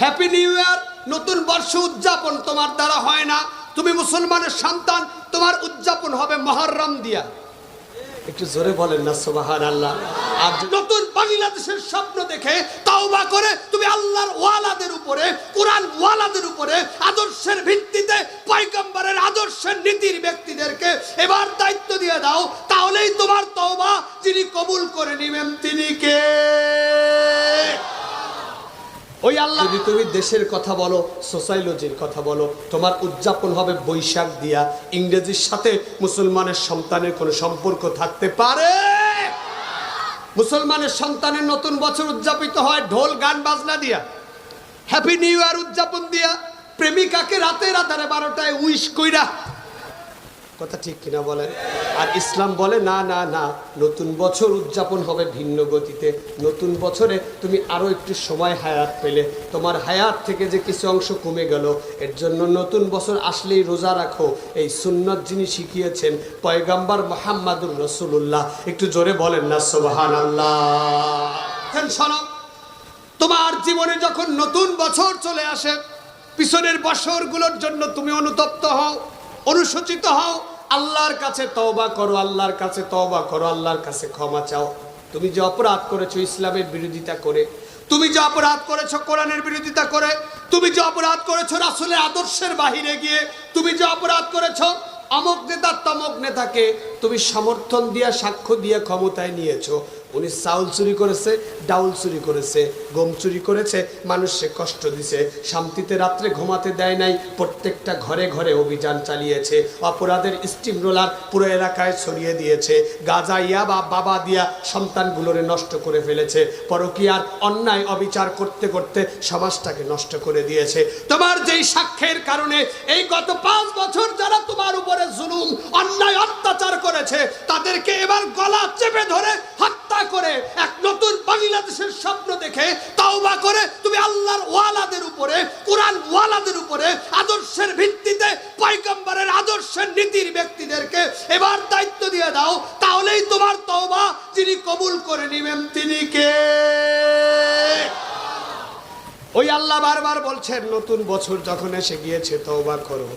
Happy new year নতুন বর্ষ উদযাপন তোমার দ্বারা হয় না। তুমি মুসলমানের সন্তান, তোমার উদযাপন হবে মহরম দিয়া। একটু জোরে বলেন না সোবাহান আল্লাহ আর নতুন বাংলাদেশের স্বপ্ন দেখে তাওবা করে, তুমি আল্লাহর ওয়ালাদের উপরে, কোরআন ওয়ালাদের উপরে, আদর্শের ভিত্তিতে পয়গম্বরের আদর্শের নীতির ব্যক্তিদেরকে এবার দায়িত্ব দিয়ে দাও, তাহলেই তোমার তওবা যিনি কবুল করে নেবেন তিনি কে? ওই আল্লাহ যদি তুমি দেশের কথা বলো সোসাইলজির কথা বলো, তোমার উদযাপন হবে বৈশাখ দিয়া। ইংরেজির সাথে মুসলমানের সন্তানের কোনো সম্পর্ক থাকতে পারে? মুসলমানের সন্তানের নতুন বছর উদযাপিত হয়, ঢোল, গান, বাজনা দিয়া। হ্যাপি নিউ ইয়ার উদযাপন দিয়া। প্রেমিকাকে রাতে রাতারে বারোটায় উইশ কইরা কথা ঠিক কিনা বলেন? আর ইসলাম বলে, না না না, নতুন বছর উদযাপন হবে ভিন্ন গতিতে। নতুন বছরে তুমি আরও একটু সময় হায়াত পেলে। তোমার হায়াত থেকে যে কিছু অংশ কমে গেল, এর জন্য নতুন বছর আসলেই রোজা রাখো। এই সুন্নত যিনি শিখিয়েছেন পয়গাম্বার মোহাম্মদুর রসুল্লাহ একটু জোরে বলেন না সোবাহান আল্লাহ তোমার জীবনে যখন নতুন বছর চলে আসে, পিছনের বছরগুলোর জন্য তুমি অনুতপ্ত হও অনুসূচিত হও আল্লাহর কাছে তওবা করো, আল্লাহর কাছে তওবা করো, আল্লাহর কাছে ক্ষমা চাও। তুমি যে অপরাধ করেছ ইসলামের বিরোধিতা করে, তুমি যে অপরাধ করেছ কোরআনের বিরোধিতা করে, তুমি যে অপরাধ করেছ রাসূলের আদর্শের বাহিরে গিয়ে, তুমি যে অপরাধ করেছ অমক নেতার তমক নেতাকে, তুমি সমর্থন দিয়া, সাক্ষ্য দিয়ে ক্ষমতায় নিয়েছো। উনি চাউল চুরি করেছে, ডাউল চুরি করেছে, গম চুরি করেছে মানুষকে কষ্ট দিছে। শান্তিতে রাত্রে ঘুমাতে দেয় নাই, প্রত্যেকটা ঘরে ঘরে অভিযান চালিয়েছে, অপরাধের স্টিম রোলার পুরো এলাকায় ছড়িয়ে দিয়েছে, গাজা ইয়া বা বাবা দিয়া সন্তানগুলোরে নষ্ট করে ফেলেছে, পরকীয়ার অন্যায় অবিচার করতে করতে সমাজটাকে নষ্ট করে দিয়েছে। তোমার যেই সাক্ষ্যের কারণে এই গত পাঁচ বছর যারা তোমার উপরে জুলুম, অন্যায়, অত্যাচার করেছে, তাদেরকে এবার গলা চেপে ধরে হত্যা করে, এক নতুন বাংলাদেশের স্বপ্ন দেখে তাওবা করে, তুমি আল্লাহর ওয়ালাদের উপরে, কোরআন ওয়ালাদের উপরে, আদর্শের ভিত্তিতে, পয়গম্বরের আদর্শের নীতির ব্যক্তিদেরকে এবার দায়িত্ব দিয়ে দাও, তাহলেই তোমার তওবা যিনি কবুল করে নেবেন তিনি কে? ওই আল্লাহ বারবার বলছেন, নতুন বছর যখন এসে গিয়েছে, তওবা করো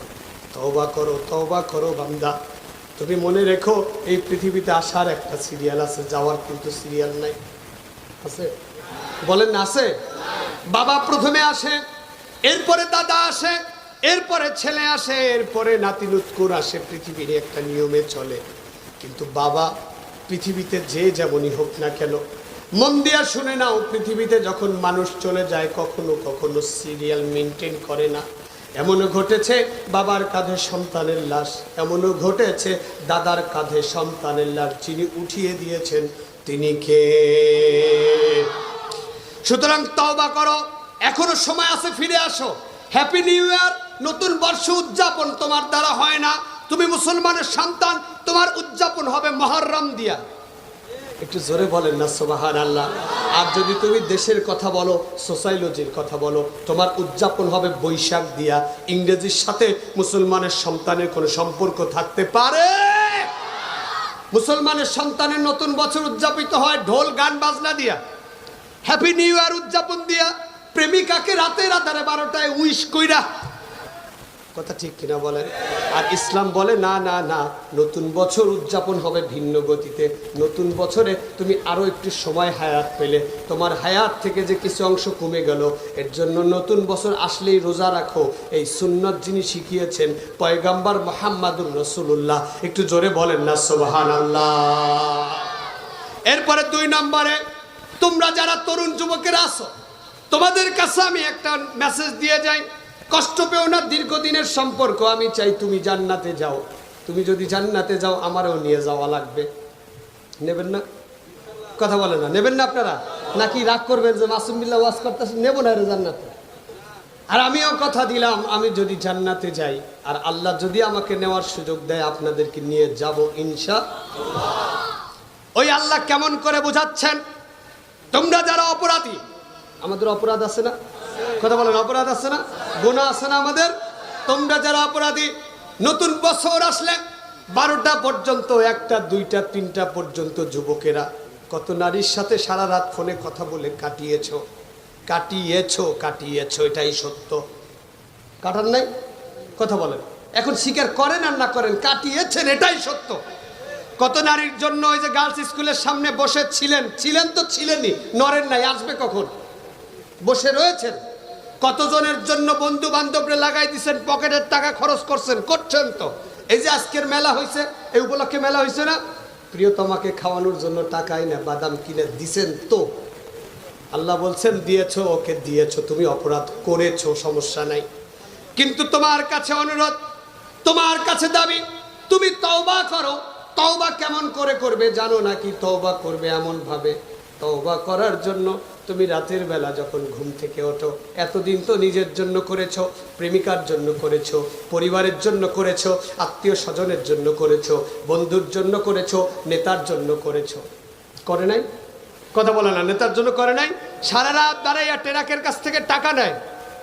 তওবা করো তওবা করো বান্দা। তুমি মনে রেখো, এই পৃথিবীতে আসার একটা সিরিয়াল আছে, যাওয়ার কিন্তু সিরিয়াল নাই। আছে? বলেন না আছে? বাবা প্রথমে আসে, এরপরে দাদা আসে, এরপরে ছেলে আসে, এরপরে নাতিনুৎকুর আসে, পৃথিবীর একটা নিয়মে চলে। কিন্তু বাবা পৃথিবীতে যে যেমনই হোক না কেন, মন দিয়া শুনে নাও, পৃথিবীতে যখন মানুষ চলে যায়, কখনো কখনো সিরিয়াল মেনটেন করে না। এমনও ঘটেছে বাবার কাঁধে সন্তানের লাশ। এমনও ঘটেছে দাদার কাঁধে সন্তানের লাশ, যিনি উঠিয়ে দিয়েছেন, তিনি কে? সুতরাং তওবা করো, এখনও সময় আছে, ফিরে আসো। হ্যাপি নিউ ইয়ার নতুন বর্ষ উদযাপন তোমার দ্বারা হয় না। তুমি মুসলমানের সন্তান, তোমার উদযাপন হবে মহরম দিয়া। একটু জোরে বলেন না সোবাহান আল্লাহ আর যদি তুমি দেশের কথা বলো সোসাইলজির কথা বলো, তোমার উদযাপন হবে বৈশাখ দিয়া। ইংরেজির সাথে মুসলমানের সন্তানের কোনো সম্পর্ক থাকতে পারে? মুসলমানের সন্তানের নতুন বছর উদযাপিত হয় ঢোল, গান, বাজনা দিয়া। হ্যাপি নিউ ইয়ার উদযাপন দিয়া। প্রেমিকাকে রাতে রাতারে বারোটায় উইশ কইরা কথা ঠিক কিনা বলেন? আর ইসলাম বলে, না না না, নতুন বছর উদযাপন হবে ভিন্ন গতিতে। নতুন বছরে তুমি আরও একটু সময় হায়াত পেলে। তোমার হায়াত থেকে যে কিছু অংশ কমে গেল, এর জন্য নতুন বছর আসলেই রোজা রাখো। এই সুন্নত যিনি শিখিয়েছেন পয়গাম্বার মোহাম্মদুর রসুল্লাহ একটু জোরে বলেন না সোবাহান আল্লাহ এরপরে দুই নম্বরে, তোমরা যারা তরুণ যুবকেরা আছো, তোমাদের কাছে আমি একটা মেসেজ দিয়ে যাই। কষ্ট পেও না, দীর্ঘদিনের সম্পর্ক। আমি চাই তুমি জান্নাতে যাও। তুমি যদি জান্নাতে যাও, আমারও নিয়ে যাওয়া লাগবে। নেবেন না? কথা বলে না। নেবেন না আপনারা? নাকি রাগ করবেন যে মাসুম বিল্লাহ ওয়াজ করতেছে? নেব না রে জান্নাতে। আর আমিও কথা দিলাম, আমি যদি জান্নাতে যাই, আর আল্লাহ যদি আমাকে নেওয়ার সুযোগ দেয়, আপনাদেরকে নিয়ে যাব ইনশা ওই আল্লাহ কেমন করে বোঝাচ্ছেন? তোমরা যারা অপরাধী আমাদের অপরাধ আছে না? কথা বলেন, অপরাধ আছে না? গুণা আছে না আমাদের? তোমরা যারা অপরাধী, নতুন বছর আসলে বারোটা পর্যন্ত, একটা, দুইটা, তিনটা পর্যন্ত যুবকেরা কত নারীর সাথে সারা রাত ফোনে কথা বলে কাটিয়েছ? কাটিয়েছ, কাটিয়েছো, এটাই সত্য। কাটার নাই? কথা বলেন। এখন স্বীকার করেন আর না করেন, কাটিয়েছেন, এটাই সত্য। কত নারীর জন্য ওই যে গার্লস স্কুলের সামনে বসে ছিলেন? ছিলেন তো ছিলেনই নরেন নাই, আসবে কখন? বসে রয়েছেন। কতজনের জন্য বন্ধু বান্ধবরে লাগাই দিছেন, পকেটের টাকা খরচ করছেন করছেন তো? এই যে আজকের মেলা হয়েছে এই উপলক্ষে মেলা হয়েছে না? প্রিয়তমাকে খাওয়ানোর জন্য টাকাই না বাদাম কিনে দিছেন তো? আল্লাহ বলছেন, দিয়েছ, ওকে দিয়েছ, তুমি অপরাধ করেছ, সমস্যা নাই। কিন্তু তোমার কাছে অনুরোধ, তোমার কাছে দাবি, তুমি তওবা করো। তওবা কেমন করে করবে জানো নাকি? তওবা করবে এমন ভাবে তওবা করার জন্য তুমি রাতের বেলা যখন ঘুম থেকে ওঠো, এতদিন তো নিজের জন্য করেছ, প্রেমিকার জন্য করেছ, পরিবারের জন্য করেছ, আত্মীয় স্বজনের জন্য করেছ, বন্ধুর জন্য করেছ, নেতার জন্য করেছ। করে নাই? কথা বলে না, নেতার জন্য করে নাই? সারা রাত দাঁড়াইয়া টেরাকের কাছ থেকে টাকা নেয়।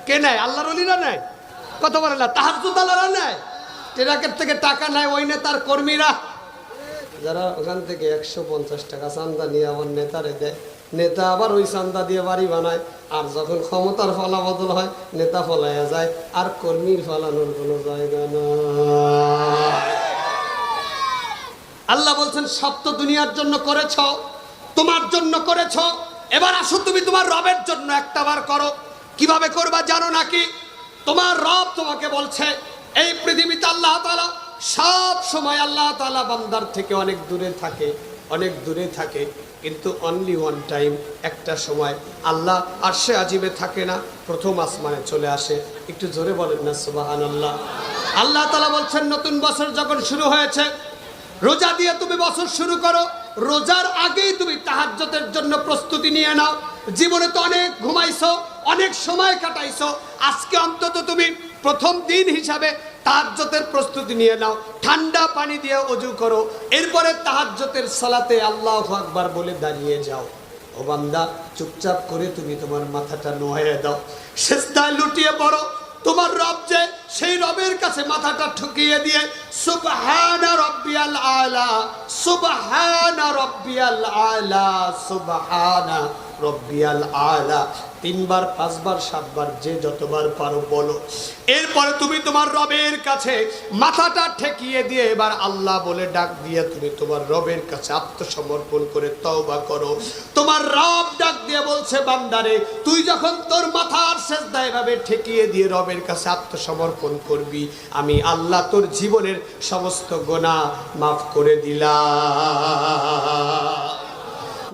কে নেয়? আল্লাহর অলিরা নেয়। কথা বলে না তাহাজুদালারা নেয়। টেরাকের থেকে টাকা নেয় ওই নেতার কর্মীরা। যারা ওখান থেকে একশো পঞ্চাশ টাকা চান্দা নিয়ে আমার নেতারে দেয়, নেতা আবার ওই চান্দা দিয়ে বাড়ি বানায়। আর যখন ক্ষমতার ফলাবদল হয়, নেতা ফলাইয়া যায়, আর কর্মীর ফলানোর কোনো জায়গা না। আল্লাহ বলছেন, সব তো দুনিয়ার জন্য করেছ, তোমার জন্য করেছ। এবার আসো তুমি তোমার রবের জন্য একটা বার করো। কীভাবে করবা জানো নাকি? তোমার রব তোমাকে বলছে, এই পৃথিবীতে আল্লাহ তাআলা সব সময় আল্লাহ তালা বান্দার থেকে অনেক দূরে থাকে, অনেক দূরে থাকে, কিন্তু অনলি ওয়ান টাইম একটা সময় আল্লাহ আর সে আজিবে থাকে না, প্রথম আসমানে চলে আসে। একটু জোরে বলেন না সুবাহান আল্লাহ আল্লাহ তালা বলছেন, নতুন বছর যখন শুরু হয়েছে, রোজা দিয়ে তুমি বছর শুরু করো, রোজার আগেই তুমি তাহাজ্জতের জন্য প্রস্তুতি নিয়ে নাও। জীবনে তো অনেক ঘুমাইছো, অনেক সময় কাটাইছো, আজকে অন্তত তুমি প্রথম দিন হিসাবে তাহাজ্জতের প্রস্তুতি নিয়ে নাও। ঠান্ডা পানি দিয়ে অজু করো। এরপরে তাহাজ্জতের সালাতে আল্লাহ আকবার বলে দাঁড়িয়ে যাও। ও বান্দা, চুপচাপ করে তুমি তোমার মাথাটা নোয়ে দাও। শেষদায় লুটিয়ে পড়ো। তোমার রব যে সেই রবের কাছে মাথাটা ঠুকিয়ে দিয়ে, সুবহানা রব্বিয়াল আলা, সুবহানা রব্বিয়াল আলা, সুবহানা রব্বিয়াল আলা। তিনবার, পাঁচবার, সাতবার, যে যতবার পারো বলো। এরপরে তুমি তোমার রবের কাছে মাথাটা ঠেকিয়ে দিয়ে এবার আল্লাহ বলে ডাক দিয়ে তুমি তোমার রবের কাছে আত্মসমর্পণ করে তওবা করো। তোমার রব ডাক দিয়ে বলছে, বান্দারে, তুই যখন তোর মাথার শেষদা এভাবে ঠেকিয়ে দিয়ে রবের কাছে আত্মসমর্পণ করবি। আমি আল্লাহ তোর জীবনের সমস্ত গোনা মাফ করে দিলাম।